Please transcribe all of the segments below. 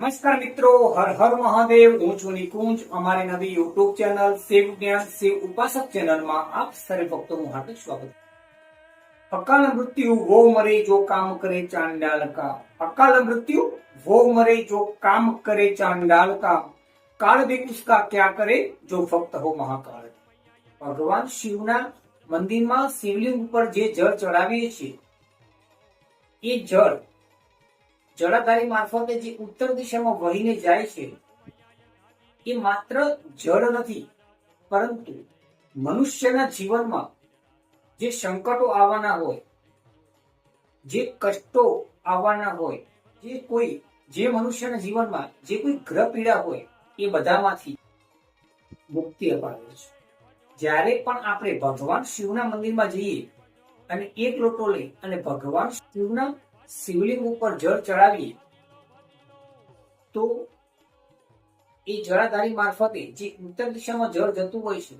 નમસ્કાર મિત્રો, હર હર મહાદેવ. હું છું નિકુંજ. અમારી નવી યુટ્યુબ ચેનલ શિવ જ્ઞાન શિવ ઉપાસક ચેનલમાં આપ સર્વે ભક્તોનું હાર્દિક સ્વાગત. અકાલ મૃત્યુ, વો મરે જો કામ કરે ચાંડાલ કામ અકાલ મૃત્યુ, વો મરે જો કામ કરે ચાંડાલ કામ કાળ ભી ઉસકા ક્યા કરે જો ભક્ત હો મહાકાળ. ભગવાન શિવના મંદિરમાં શિવલિંગ ઉપર જે જળ ચડાવીએ છીએ, એ જળ જળાધારી મારફતે જે ઉત્તર દિશામાં વહીને જાય છે, એ માત્ર જળ નથી, પરંતુ મનુષ્યના જીવનમાં જે સંકટો આવવાના હોય, જે કષ્ટો આવવાના હોય, જે કોઈ, જે મનુષ્યના જીવનમાં જે કોઈ ગ્રહ પીડા હોય, એ બધામાંથી મુક્તિ અપાવે છે. જ્યારે પણ આપણે ભગવાન શિવના મંદિરમાં જઈએ અને એક લોટો લઈ અને ભગવાન શિવના શિવલિંગ ઉપર જળ ચડાવીએ, તો એ જળાધારી મારફતે જે ઉત્તર દિશામાં જળ જતું હોય છે,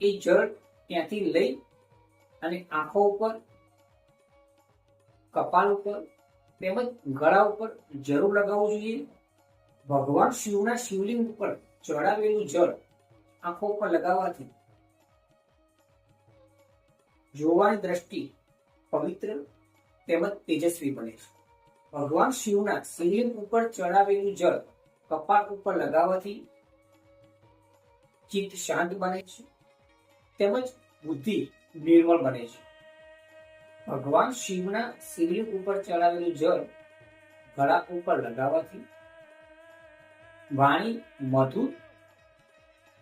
એ જળ ત્યાંથી લઈ અને આંખો ઉપર, કપાળ ઉપર તેમજ ગળા ઉપર જરૂર લગાવવું જોઈએ. ભગવાન શિવના શિવલિંગ ઉપર ચડાવેલું જળ આંખો ઉપર લગાવવાથી જોવાની દ્રષ્ટિ પવિત્ર તેમજ તેજસ્વી બને છે. ભગવાન શિવના શિવલિંગ ઉપર ચડાવેલું જળ કપાળ ઉપર લગાવવાથી ચિત્ત શાંત બને છે તેમજ બુદ્ધિ નિર્મળ બને છે. ભગવાન શિવના શિવલિંગ ઉપર ચડાવેલું જળ ગળા ઉપર લગાવવાથી વાણી મધુર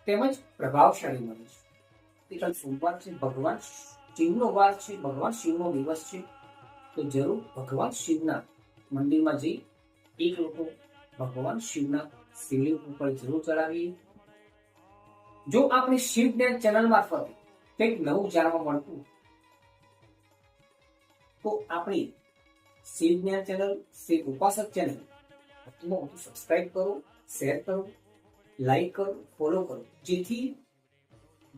તેમજ પ્રભાવશાળી બને છે. સોમવાર છે. ભગવાન શિવનો વાર છે. ભગવાન શિવનો દિવસ છે. તો જરૂર ભગવાન શિવના મંદિરમાં જઈ એક લોકો ભગવાન શિવના શિવલિંગ ઉપર જરૂર ચડાવીએ. જો આપણે શિવ જ્ઞાન ચેનલ મારફતે કંઈક નવું જાણવા મળતું, તો આપણી Shiv Gyan channel, Shiv Upasak channel subscribe કરો શેર કરો લાઈક કરો ફોલો કરો. જેથી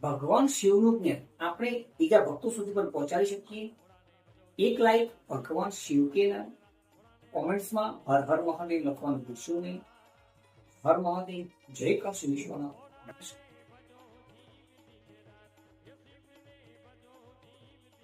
ભગવાન શિવનું જ્ઞાન આપણે બીજા ભક્તો સુધી પણ પહોંચાડી શકીએ. એક લાઈક ભગવાન શિવ કેના કોમેન્ટ્સમાં હર હર મહાદેવ લખવાનું ભૂલશો નહીં. હર મહાદેવ, જય કૃષ્ણ નમસ્કાર